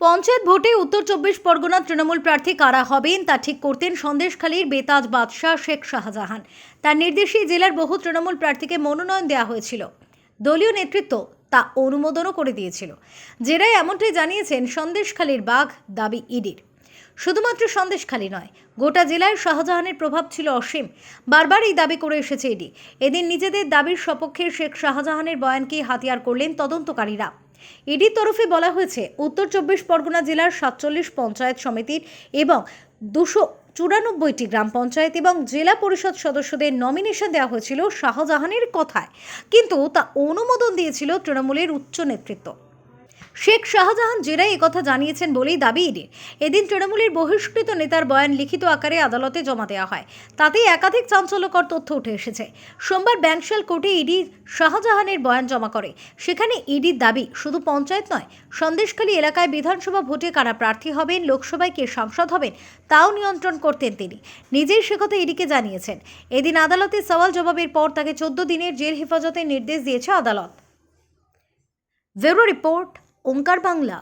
পঞ্চায়েত ভোটে উত্তর চব্বিশ পরগনা তৃণমূল প্রার্থী কারা হবেন তা ঠিক করতেন সন্দেশখালীর বেতাজ বাদশাহ শেখ শাহজাহান। তার নির্দেশেই জেলার বহু তৃণমূল প্রার্থীকে মনোনয়ন দেওয়া হয়েছিল। দলীয় নেতৃত্ব তা অনুমোদনও করে দিয়েছিল। জেরায় এমনটাই জানিয়েছেন সন্দেশখালীর বাঘ দাবি ইডির। শুধুমাত্র সন্দেশখালী নয়, গোটা জেলায় শাহজাহানের প্রভাব ছিল অসীম। বারবার এই দাবি করে এসেছে ইডি এদিন নিজেদের দাবির সপক্ষে শেখ শাহজাহানের বয়ানকে হাতিয়ার করলেন তদন্তকারীরা। ইডির তরফে বলা হয়েছে, উত্তর চব্বিশ পরগনা জেলার সাতচল্লিশ পঞ্চায়েত সমিতির এবং দুশো চুরানব্বইটি গ্রাম পঞ্চায়েত এবং জেলা পরিষদ সদস্যদের নমিনেশন দেওয়া হয়েছিল শাহজাহানের কথায়। কিন্তু তা অনুমোদন দিয়েছিল তৃণমূলের উচ্চ নেতৃত্ব। শেখ শাহজাহান জেরায় একথা জানিয়েছেন বলেই দাবি ইডির এদিন তৃণমূলের বহিষ্কৃত নেতার বয়ান লিখিত আকারে আদালতে জমা দেওয়া হয়। তাতেই একাধিক চাঞ্চল্যকর তথ্য উঠে এসেছে। সোমবার ব্যাংশাল কোর্টে ইডি শাহজাহানের বয়ান জমা করে। সেখানে ইডির দাবি, শুধু পঞ্চায়েত নয়, সন্দেশখালী এলাকায় বিধানসভা ভোটে কারা প্রার্থী হবেন, লোকসভায় কে সাংসদ হবেন, তাও নিয়ন্ত্রণ করতেন তিনি। নিজেই সে কথা ইডিকে জানিয়েছেন। এদিন আদালতে সওয়াল জবাবের পর তাকে চোদ্দ দিনের জেল হেফাজতের নির্দেশ দিয়েছে আদালত। Bureau report Omkar Bangla.